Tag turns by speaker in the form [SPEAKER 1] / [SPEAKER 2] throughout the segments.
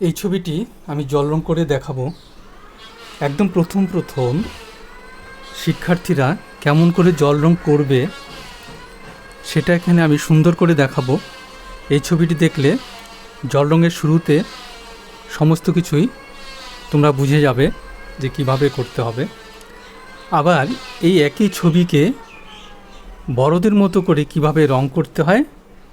[SPEAKER 1] এই ছবিটি আমি জল রং করে দেখাবো। একদম প্রথম প্রথম শিক্ষার্থীরা কেমন করে জল রং করবে সেটা এখানে আমি সুন্দর করে দেখাবো। এই ছবিটি দেখলে জল রঙের শুরুতে সমস্ত কিছুই তোমরা বুঝে যাবে যে কীভাবে করতে হবে। আবার এই একই ছবিকে বড়দের মতো করে কীভাবে রং করতে হয়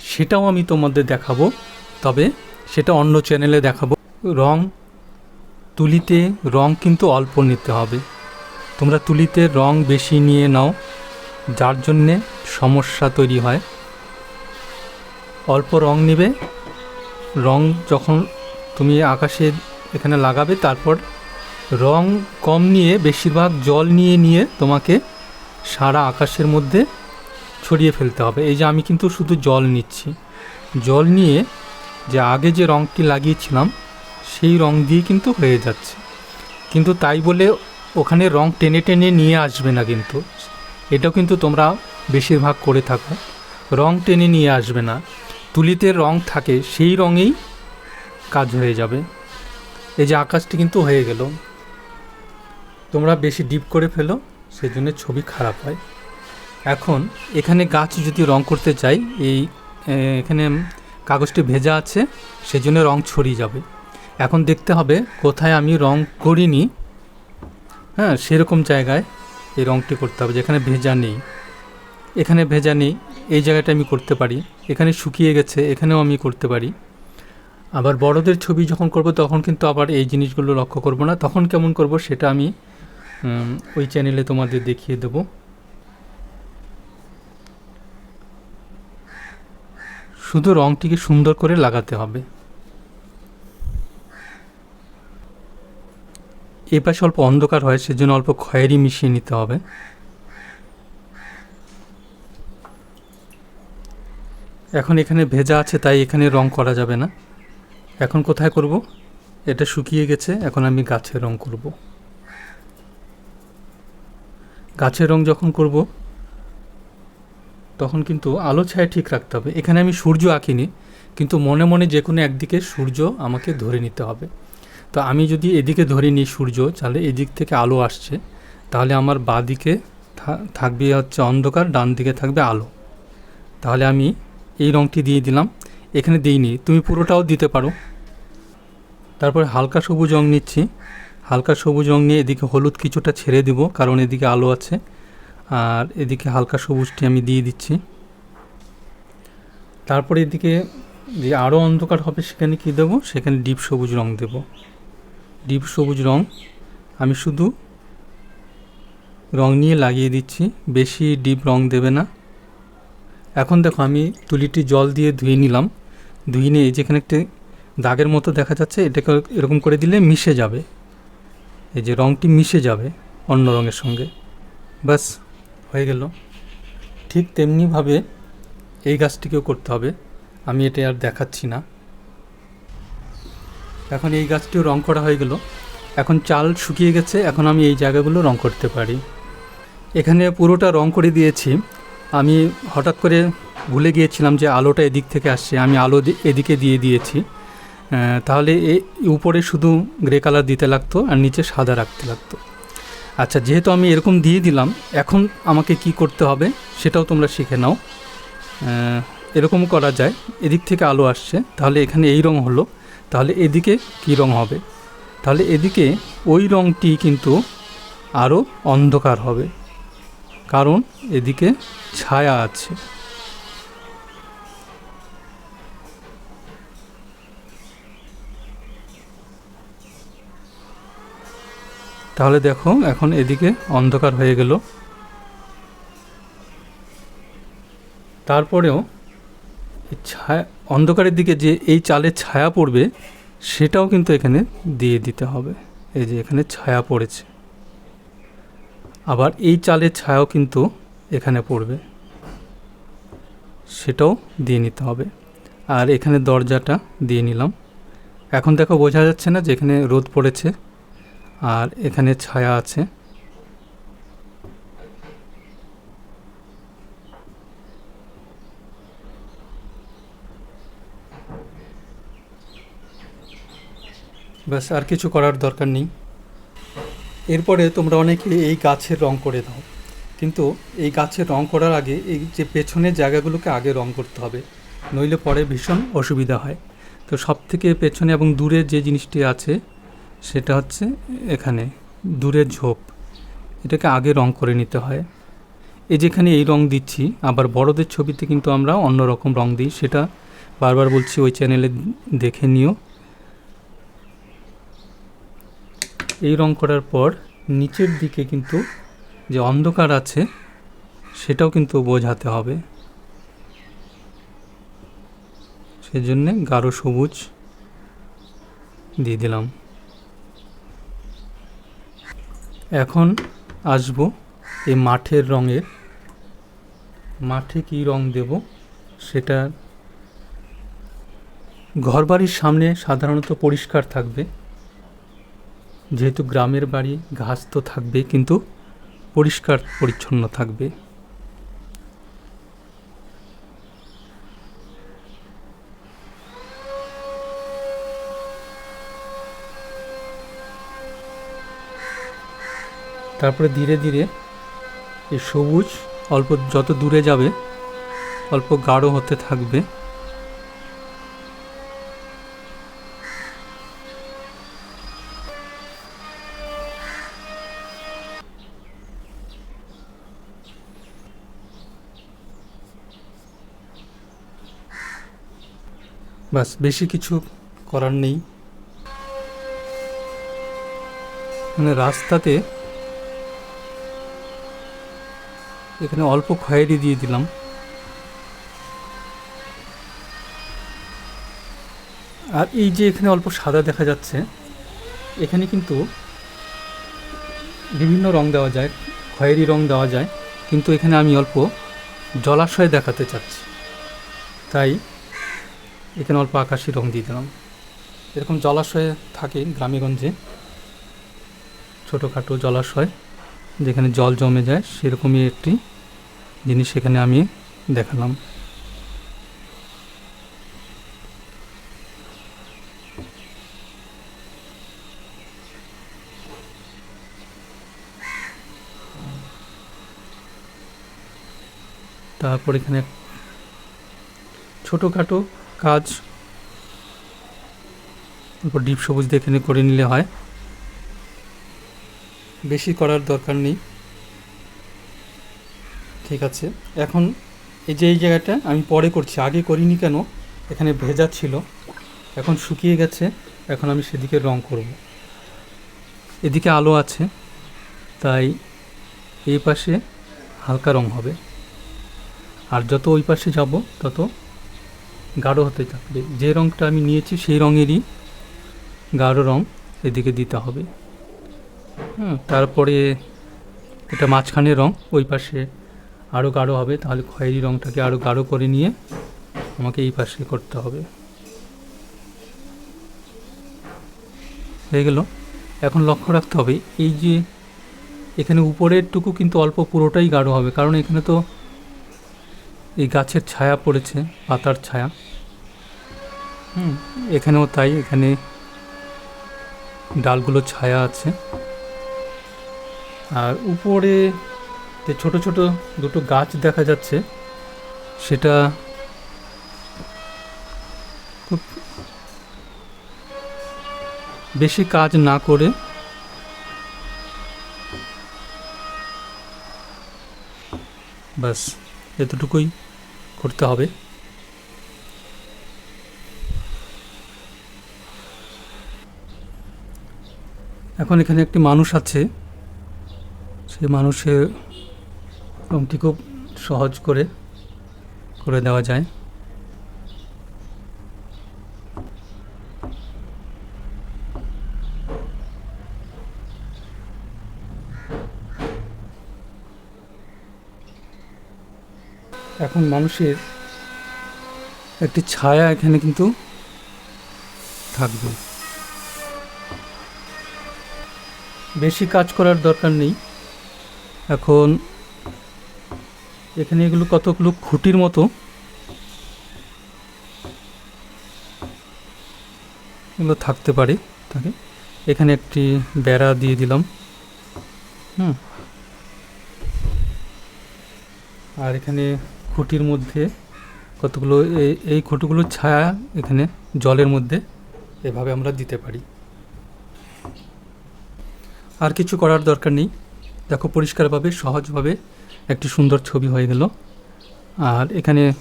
[SPEAKER 1] সেটাও আমি তোমাদের দেখাবো। তবে সেটা অন্য চ্যানেলে দেখাবো। রং, তুলিতে রং কিন্তু অল্প নিতে হবে। তোমরা তুলিতে রং বেশি নিয়ে নাও, যার জন্যে সমস্যা তৈরি হয়। অল্প রং নেবে। রং যখন তুমি আকাশে এখানে লাগাবে, তারপর রং কম নিয়ে, বেশিরভাগ জল নিয়ে নিয়ে তোমাকে সারা আকাশের মধ্যে ছড়িয়ে ফেলতে হবে। এই যে আমি কিন্তু শুধু জল নিচ্ছি। জল নিয়ে যে আগে যে রঙটি লাগিয়েছিলাম, সেই রং দিয়ে কিন্তু হয়ে যাচ্ছে। কিন্তু তাই বলে ওখানে রং টেনে টেনে নিয়ে আসবে না কিন্তু। এটাও কিন্তু তোমরা বেশিরভাগ করে থাকো। রং টেনে নিয়ে আসবে না। তুলিতে রং থাকে, সেই রঙেই কাজ হয়ে যাবে। এই যে আকাশটি কিন্তু হয়ে গেল। তোমরা বেশি ডিপ করে ফেলো সেই জন্য ছবি খারাপ হয়। এখন এখানে গাছ যদি রং করতে চাই, এই এখানে কাগজটি ভেজা আছে, সেজন্য রং ছড়িয়ে যাবে। এখন দেখতে হবে কোথায় আমি রং করিনি। হ্যাঁ সেরকম জায়গায় এই রংটি করতে হবে, যেখানে ভেজা নেই। এখানে ভেজা নেই, এই জায়গাটা আমি করতে পারি। এখানে শুকিয়ে গেছে, এখানেও আমি করতে পারি। আবার বড়দের ছবি যখন করব, তখন কিন্তু আবার এই জিনিসগুলো লক্ষ্য করব না। তখন কেমন করব, সেটা আমি ওই চ্যানেলে তোমাদের দেখিয়ে দেবো। শুধু রংটিকে সুন্দর করে লাগাতে হবে। এ পাশে অল্প অন্ধকার হয়, সেজন্য অল্প খয়েরি মিশিয়ে নিতে হবে। এখন এখানে ভেজা আছে, তাই এখানে রং করা যাবে না। এখন কোথায় করব? এটা শুকিয়ে গেছে, এখন আমি গাছের রং করব। গাছের রং যখন করব তখন কিন্তু আলো ছায়া ঠিক রাখতে হবে। এখানে আমি সূর্য আঁকিনি, কিন্তু মনে মনে যে কোনো একদিকে সূর্য আমাকে ধরে নিতে হবে। তো আমি যদি এদিকে ধরে নিই সূর্য, তাহলে এদিক থেকে আলো আসছে। তাহলে আমার বাঁ দিকে থাকবে হচ্ছে অন্ধকার ডান দিকে থাকবে আলো। তাহলে আমি এই রঙটি দিয়ে দিলাম। এখানে দিইনি, তুমি পুরোটাও দিতে পারো। তারপরে হালকা সবুজ রং নিচ্ছি। হালকা সবুজ রং নিয়ে এদিকে হলুদ কিছুটা ছেড়ে দিব, কারণ এদিকে আলো আছে। আর এদিকে হালকা সবুজটি আমি দিয়ে দিচ্ছি। তারপরে এদিকে যে আরও অন্ধকার হবে সেখানে কি দেবো? সেখানে ডিপ সবুজ রং দেব। ডিপ সবুজ রং আমি শুধু রং নিয়ে লাগিয়ে দিচ্ছি, বেশি ডিপ রং দেবে না। এখন দেখো আমি তুলিটি জল দিয়ে ধুয়ে নিলাম। ধুয়ে নিয়ে যেখানে একটি দাগের মতো দেখা যাচ্ছে, এটাকে এরকম করে দিলে মিশে যাবে। এই যে রংটি মিশে যাবে অন্য রঙের সঙ্গে। ব্যাস। হয়ে গেল। ঠিক তেমনিভাবে এই গাছটিকেও করতে হবে। আমি এটা আর দেখাচ্ছি না। এখন এই গাছটিও রং করা হয়ে গেল। এখন চাল শুকিয়ে গেছে। এখন আমি এই জায়গাগুলো রং করতে পারি। এখানে পুরোটা রং করে দিয়েছি। আমি হঠাৎ করে ভুলে গিয়েছিলাম যে আলোটা এদিক থেকে আসছে। আমি আলো এদিকে দিয়ে দিয়েছি। তাহলে এ, উপরে শুধু গ্রে কালার দিতে লাগতো আর নিচে সাদা রাখতে লাগতো। আচ্ছা যেহেতু আমি এরকম দিয়ে দিলাম, এখন আমাকে কি করতে হবে সেটাও তোমরা শিখে নাও। এরকম করা যায়। এদিক থেকে আলো আসছে। তাহলে এখানে এই রং হলো। তাহলে এদিকে কি রং হবে? তাহলে এদিকে ওই রংটি কিন্তু আরও অন্ধকার হবে। কারণ এদিকে ছায়া আছে। তাহলে দেখো, এখন এদিকে অন্ধকার হয়ে গেল। তারপরেও ছায়া, অন্ধকারের দিকে যে এই চালের ছায়া পড়বে, সেটাও কিন্তু এখানে দিয়ে দিতে হবে। এই যে এখানে ছায়া পড়েছে। আবার এই চালের ছায়াও কিন্তু এখানে পড়বে। সেটাও দিয়ে নিতে হবে। আর এখানে দরজাটা দিয়ে নিলাম। এখন দেখো, বোঝা যাচ্ছে না যে এখানে রোদ পড়েছে। আর এখানে ছায়া আছে। ব্যাস, আর কিছু করার দরকার নেই। এরপরে তোমরা অনেকে এই গাছের রং করে দাও। কিন্তু এই গাছের রং করার আগে এই যে পেছনের জায়গাগুলোকে আগে রং করতে হবে, নইলে পরে ভীষণ অসুবিধা হয়। তো সব থেকে পেছনে এবং দূরে যে জিনিসটি আছে সেটা হচ্ছে এখানে দূরের ঝোপ। এটাকে আগে রং করে নিতে হয়। এই যেখানে এই রং দিচ্ছি, আবার বড়দের ছবিতে কিন্তু আমরা অন্য রকম রং দিই। সেটা বারবার বলছি, ওই চ্যানেলে দেখে নিও। এই রং করার পর নিচের দিকে কিন্তু যে অন্ধকার আছে, সেটাও কিন্তু বোঝাতে হবে। সেজন্যে গাঢ় সবুজ দিয়ে দিলাম। এখন আসব এই মাঠের রঙের। মাঠে কী রং দেব সেটা ঘরবাড়ির সামনে সাধারণত পরিষ্কার থাকবে। যেহেতু গ্রামের বাড়ি, ঘাস তো থাকবে কিন্তু পরিষ্কার, পরিচ্ছন্ন থাকবে। তারপরে ধীরে ধীরে এই সবুজ, অল্প যত দূরে যাবে, অল্প গাঢ় হতে থাকবে। বাস, বেশি কিছু করার নেই। মানে রাস্তাতে এখানে অল্প খয়েরি দিয়ে দিলাম। আর এই যে এখানে অল্প সাদা দেখা যাচ্ছে, এখানে কিন্তু বিভিন্ন রং দেওয়া যায়, খয়েরি রং দেওয়া যায়, কিন্তু এখানে আমি অল্প জলাশয় দেখাতে চাচ্ছি। তাই এখানে অল্প আকাশি রং দিয়ে দিলাম। এরকম জলাশয়ে থাকে গ্রামেগঞ্জে ছোটোখাটো জলাশয়। যেখানে জল জমে যায় সেরকমই একটি জিনিস এখানে আমি দেখালাম। তারপর এখানে ছোটোখাটো কাজ ডিপ সবুজ দেখে করে নিলে হয়। বেশি করার দরকার নেই। ঠিক আছে। এখন এই যে এই জায়গাটা আমি পরে করছি, আগে করিনি কেন? এখানে ভেজা ছিল, এখন শুকিয়ে গেছে, এখন আমি সেদিকে রং করব। এদিকে আলো আছে, তাই এই পাশে হালকা রং হবে। আর যত ওই পাশে যাব, তত গাঢ় হতে থাকবে। যে রংটা আমি নিয়েছি, সেই রঙেরই গাঢ় রং এদিকে দিতে হবে। হুম, তারপরে এটা মাঝখানে রং, ওই পাশে আরও গাঢ় হবে, তাহলে খয়েরি রংটাকে আরও গাঢ় করে নিয়ে আমাকে এই পাশে করতে হবে। হয়ে গেল। এখন লক্ষ্য রাখতে হবে, এই যে এখানে উপরেরটুকু কিন্তু অল্প পুরোটাই গাঢ় হবে, কারণ এখানে তো এই গাছের ছায়া পড়েছে, পাতার ছায়া। হুম, এখানেও তাই, এখানে ডালগুলো ছায়া আছে। আর উপরে যে ছোট ছোট দুটো গাছ দেখা যাচ্ছে, সেটা খুব বেশি কাজ না করে ব্যাস, এতটুকুই করতে হবে। এখন এখানে একটি মানুষ আছে। সেই মানুষের রংটি খুব সহজ করে করে দেওয়া যায়। এখন মানুষের একটি ছায়া এখানে কিন্তু থাকবে। বেশি কাজ করার দরকার নেই। এখন এখানে এগুলো কতগুলো খুঁটির মতো? এগুলো থাকতে পারে। থাকে এখানে একটি বেড়া দিয়ে দিলাম। হুম। আর এখানে খুঁটির মধ্যে কতগুলো এই- এই খুঁটিগুলোর ছায়া এখানে জলের মধ্যে এভাবে আমরা দিতে পারি। আর কিছু করার দরকার নেই। দেখো, পরিষ্কারভাবে, সহজভাবে একটি সুন্দর ছবি হয়ে গেল। আর এখানে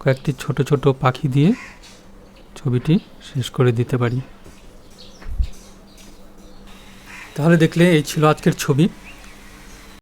[SPEAKER 1] কয়েকটি ছোট ছোট পাখি দিয়ে ছবিটি শেষ করে দিতে পারি। তাহলে দেখলে এই ছিল আজকের ছবি।